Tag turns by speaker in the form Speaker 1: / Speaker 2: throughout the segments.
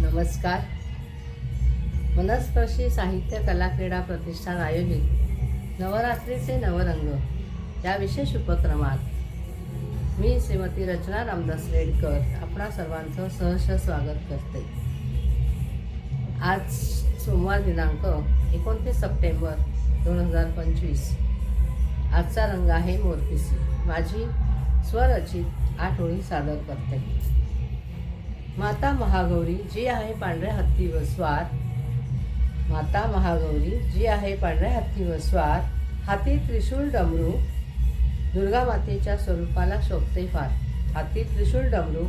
Speaker 1: नमस्कार. मनस्पर्शी साहित्य कला क्रीडा प्रतिष्ठान आयोजित नवरात्रीचे नवरंग या विशेष उपक्रमात मी श्रीमती रचना रामदास रेडकर आपणा सर्वांचं सहर्ष स्वागत करते. आज सोमवार दिनांक एकोणतीस सप्टेंबर दोन हजार पंचवीस. आजचा रंग आहे मोरपिसी. माझी स्वरचित आठ ओळी सादर करते. माता महागौरी जी आहे पांढऱ्या हत्तीवर स्वार. माता महागौरी जी आहे पांढऱ्या हत्तीवर स्वार. हाती त्रिशूळ डमरू. दुर्गा मातेच्या स्वरूपाला शोभते फार. हाती त्रिशूळ डमरू.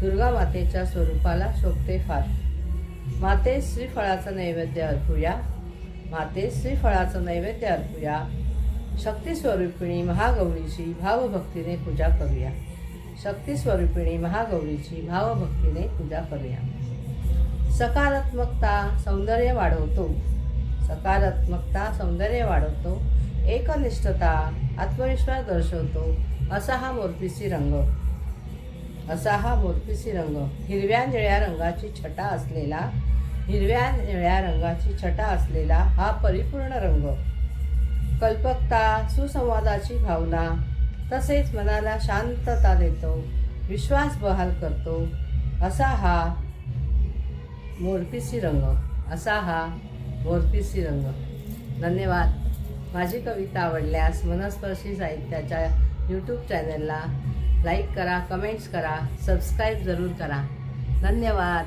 Speaker 1: दुर्गा मातेच्या स्वरूपाला शोभते फार. माते श्रीफळाचं नैवेद्य अर्पूया. माते श्रीफळाचं नैवेद्य अर्पूया. शक्ती स्वरूपिणी महागौरीची भावभक्तीने पूजा करूया. शक्ती स्वरूपिणी महागौरीची भावभक्तीने पूजा करूया. सकारात्मकता सौंदर्य वाढवतो. सकारात्मकता सौंदर्य वाढवतो. एकनिष्ठता आत्मविश्वास दर्शवतो. असा हा मोरपिसी रंग. असा हा मोरपिसी रंग. हिरव्या निळ्या रंगाची छटा असलेला हिरव्या निळ्या रंगाची छटा असलेला हा परिपूर्ण रंग. कल्पकता सुसंवादाची भावना तसेच मनाला शांतता देतो विश्वास बहाल करतो. असा हा मोरपिसी रंग असा हा मोरपिसी रंग. धन्यवाद. माझी कविता आवडल्यास मनस्पर्शी साहित्याच्या यूट्यूब चॅनलला लाईक करा कमेंट्स करा सबस्क्राईब जरूर करा. धन्यवाद.